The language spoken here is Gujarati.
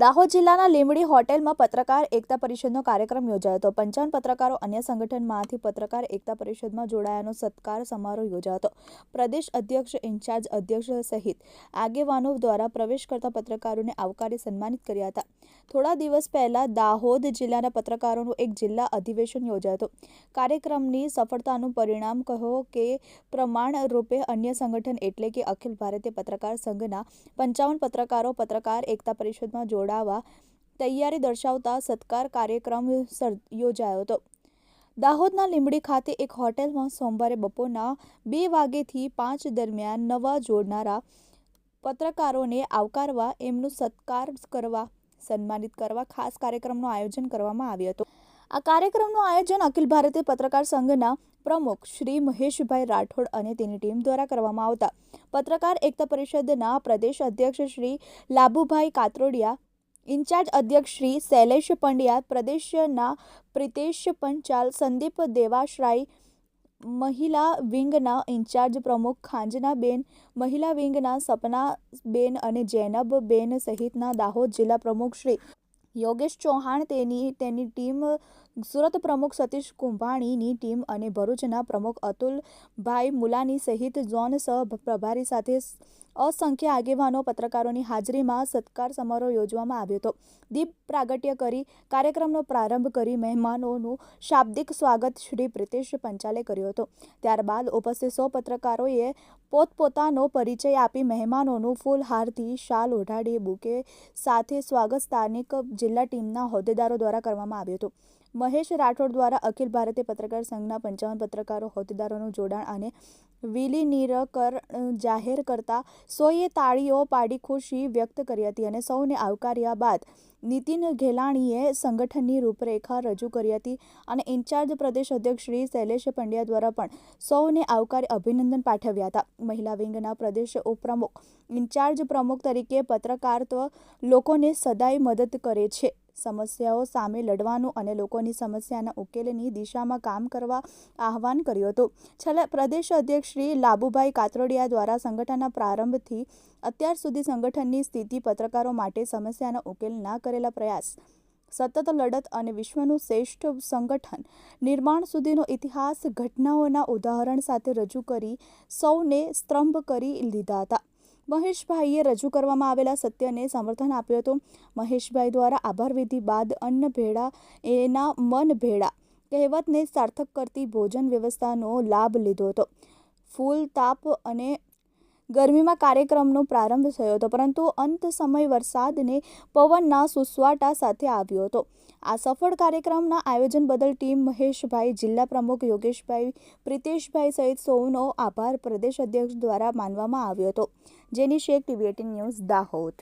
દાહોદ જિલ્લાના લીંબડી હોટેલમાં પત્રકાર એકતા પરિષદનો કાર્યક્રમ યોજાયો હતો. પંચાવન પત્રકારો અન્ય સંગઠનમાંથી પત્રકાર એકતા પરિષદમાં જોડાયાનો સત્કાર સમારોહ યોજાયો હતો. પ્રદેશ અધ્યક્ષ, ઇન્ચાર્જ અધ્યક્ષ સહિત આગેવાનો દ્વારા પ્રવેશ કરતા પત્રકારોને આવકારી સન્માનિત કર્યા હતા. થોડા દિવસ પહેલા દાહોદ જિલ્લાના પત્રકારોનું એક જિલ્લા અધિવેશન યોજાયું હતું. કાર્યક્રમની સફળતાનું પરિણામ કહો કે પ્રમાણ રૂપે અન્ય સંગઠન એટલે કે અખિલ ભારતીય પત્રકાર સંઘના પંચાવન પત્રકારો પત્રકાર એકતા પરિષદમાં જોડાવા તૈયારી દર્શાવતા સત્કાર કાર્યક્રમ યોજાયો હતો. દાહોદના લીંબડી ખાતે એક હોટેલમાં સોમવારે બપોરના બે વાગ્યેથી પાંચ દરમિયાન નવા જોડનારા પત્રકારોને આવકારવા એમનું સત્કાર કરવા, સન્માનિત કરવા ખાસ કાર્યક્રમનું આયોજન કરવામાં આવ્યું હતું. આ કાર્યક્રમનું આયોજન અખિલ ભારતીય પત્રકાર સંઘના પ્રમુખ શ્રી મહેશભાઈ રાઠોડ અને તેની ટીમ દ્વારા કરવામાં આવતા. પત્રકાર એકતા પરિષદના પ્રદેશ અધ્યક્ષ શ્રી લાભુભાઈ કાત્રોડિયા ઇન્ચાર્જ અધ્યક્ષ શ્રી શૈલેષ પંડ્યા, પ્રદેશના પ્રિતેશ પંચાલ, સંદીપ દેવાશ્રાય મહિલા વિંગના ઇન્ચાર્જ પ્રમુખ ખાંજનાબેન, મહિલા વિંગના સપનાબેન અને જૈનબબેન સહિતના દાહોદ જિલ્લા પ્રમુખ શ્રી યોગેશ ચૌહાણ તેની તેની ટીમ સુરત પ્રમુખ સતીશ કુંભાણીની ટીમ અને ભરૂચના પ્રમુખ અતુલભાઈ મુલાની સહિત ઝોન સહ પ્રભારી સાથે અસંખ્ય આગેવાનો પત્રકારોની હાજરીમાં સત્કાર સમારોહ યોજવામાં આવ્યો હતો. દીપ પ્રાગટ્ય કરી કાર્યક્રમનો પ્રારંભ કરી મહેમાનોનું શાબ્દિક સ્વાગત શ્રી પ્રિતેશ પંચાલે કર્યો હતો. ત્યારબાદ ઉપસ્થિત સો પત્રકારોએ પોતપોતાનો પરિચય આપી મહેમાનોનું ફૂલહારથી શાલ ઓઢાડી બુકે સાથે સ્વાગત સ્થાનિક જિલ્લા ટીમના હોદ્દેદારો દ્વારા કરવામાં આવ્યું હતું. મહેશ રાઠોડ દ્વારા અખિલ ભારતીય પત્રકાર સંઘના પંચાવન પત્રકારો, હોદ્દેદારોનું જોડાણ અને વિલીનીરકરણ જાહેર કરતા સોએ તાળીઓ પાડી ખુશી વ્યક્ત કરી હતી અને સૌને આવકાર્યા બાદ નીતિન ઘેલાણીએ સંગઠનની રૂપરેખા રજૂ કરી હતી અને ઇન્ચાર્જ પ્રદેશ અધ્યક્ષ શ્રી શૈલેષ પંડ્યા દ્વારા પણ સૌને આવકારી અભિનંદન પાઠવ્યા હતા. મહિલા વિંગના પ્રદેશ ઉપપ્રમુખ, ઇન્ચાર્જ પ્રમુખ તરીકે પત્રકારત્વ લોકોને સદાય મદદ કરે છે. સમસ્યાઓ સામે લડવાનું અને લોકોની સમસ્યાના ઉકેલની દિશામાં કામ કરવા આહવાન કર્યું હતું. છેલ્લા પ્રદેશ અધ્યક્ષ શ્રી લાભુભાઈ કાતરોડિયા દ્વારા સંગઠનના પ્રારંભથી અત્યાર સુધી સંગઠનની સ્થિતિ પત્રકારો માટે સમસ્યાનો ઉકેલ ના કરેલા પ્રયાસ, સતત લડત અને વિશ્વનું શ્રેષ્ઠ સંગઠન, નિર્માણ સુધીનો ઇતિહાસ, ઘટનાઓના ઉદાહરણ સાથે રજૂ કરી સૌને સ્તંભ કરી લીધા હતા. મહેશભાઈએ રજૂ કરવામાં આવેલા સત્યને સમર્થન આપ્યું હતું. મહેશભાઈ દ્વારા આભાર વિધિ બાદ અન્ન ભેળા એના મન ભેળા કહેવતને સાર્થક કરતી ભોજન વ્યવસ્થાનો લાભ લીધો હતો. ફૂલ તાપ અને ગરમીમાં કાર્યક્રમનો પ્રારંભ થયો હતો, પરંતુ અંત સમય વરસાદને પવનના સુસવાટા સાથે આવ્યો હતો. આ સફળ કાર્યક્રમના આયોજન બદલ ટીમ મહેશભાઈ, જિલ્લા પ્રમુખ યોગેશભાઈ, પ્રિતેશભાઈ સહિત સૌનો આભાર પ્રદેશ અધ્યક્ષ દ્વારા માનવામાં આવ્યો હતો. જેની શેખ ટીવી ન્યૂઝ દાહોદ.